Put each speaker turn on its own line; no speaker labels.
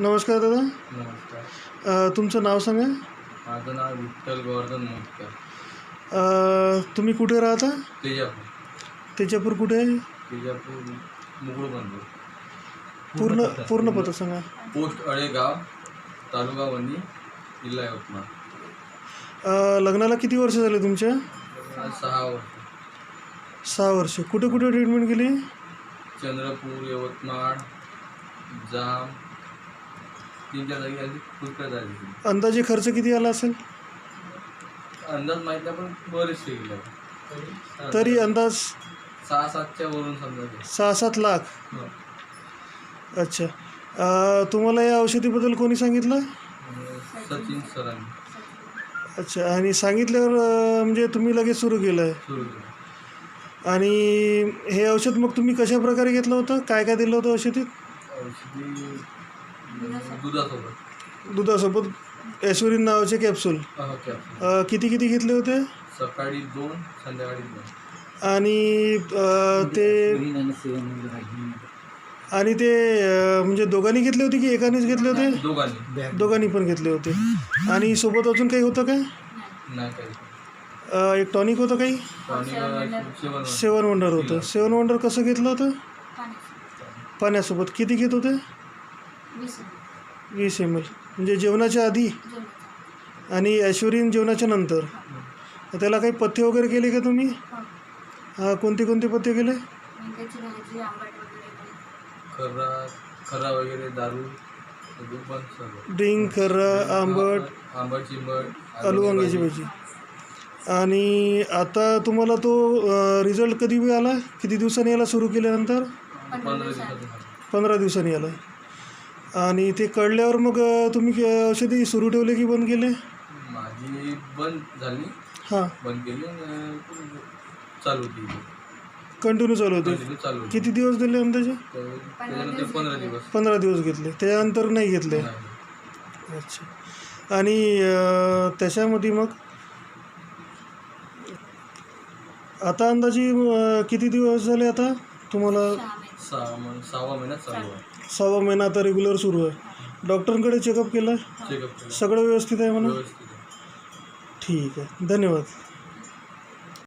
नमस्कार दादा.
नमस्कार.
अ, तुमचं नाव सांगा.
माझं नाव विठ्ठल गोवर्धन मोटकर.
अ, तुम्ही कुठे राहता?
तेजापूर.
तेजापूर कुठे आहे?
तेजापूर मुगळ बंधू
पूर्ण पूर्ण पत्ता सांगा.
पोस्ट अळेगाव तालुका वणी जिल्हा यवतमाळ.
अ, लग्नाला किती वर्ष झाले तुमच्या?
आज सहा वर्ष.
सहा वर्ष. कुठे कुठे ट्रीटमेंट केली?
चंद्रपूर यवतमाळ जाम जागी पुष्कळ
अंदाजे खर्च किती आला असेल?
अंदाज माहीत नाही पण बरेचसे गेले
तरी अंदाज?
सहा सातच्या वरून समजा ते.
सहा सात लाख?
हो.
अच्छा. अ, तुम्हाला या औषधीबद्दल कोणी सांगितलं?
अं, सचिन सरांनी.
अच्छा आणि सांगितल्यावर अ, म्हणजे तुम्ही लगेच सुरू केलं आहे
सुरू केलं.
आणि हे औषध मग तुम्ही कशा प्रकारे घेतलं होतं? काय काय दिलं होतं औषधीत?
औषधी दुधासोबत.
दुधासोबत ॲस्युरिन नावाचे कॅप्सूल
हो.
अ, किती किती घेतले होते?
सकाळी दोन संध्याकाळी दोन.
आणि अ, ते आणि ते अ, म्हणजे दोघांनी घेतले होते की एकानेच घेतले होते?
दोघांनी.
दोघांनी पण घेतले होते. आणि सोबत अजून काही होतं काय?
नाही काही.
अ, एक टॉनिक होतं काही?
आणि जेवण
सेवन वंडर होतं. सेवन वंडर कसं घेतलं होतं? पाण्यासोबत. किती घेत होते? वीस एम एल. म्हणजे जेवणाच्या आधी आणि ॲश्वरीन जेवणाच्या नंतर. त्याला काही पथ्य वगैरे केले का तुम्ही? हा. कोणते कोणते पथ्य केले?
वगैरे
दारू
ड्रिंक खर्रा आंबट
आंबट चिंबट
आलू वांग्याची भाजी. आणि आता तुम्हाला तो रिझल्ट कधी आला किती दिवसांनी याला सुरू केल्यानंतर?
पंधरा
दिवसांनी. आला आणि ते कळल्यावर मग तुम्ही औषधी सुरू ठेवले की बंद केले?
माझी बंद झाली.
हां.
बंद केली आणि चालू होती
कंटिन्यू चालू होते?
चालू
किती दिवस दिले अंदाजे?
त्याच्यानंतर पंधरा दिवस
पंधरा दिवस. घेतले. त्यानंतर नाही घेतले. अच्छा. आणि त्याच्यामध्ये मग? आता अंदाजे किती दिवस झाले आता तुम्हाला?
सहा महिने.
सहा महिने सहावा महिन्यात चालू आहे.
सहावा महिना आता रेग्युलर सुरू आहे. डॉक्टरांकडे चेकअप केलं?
चेकअप
सगळं व्यवस्थित आहे म्हणा
व्यवस्थित आहे.
ठीक आहे. धन्यवाद.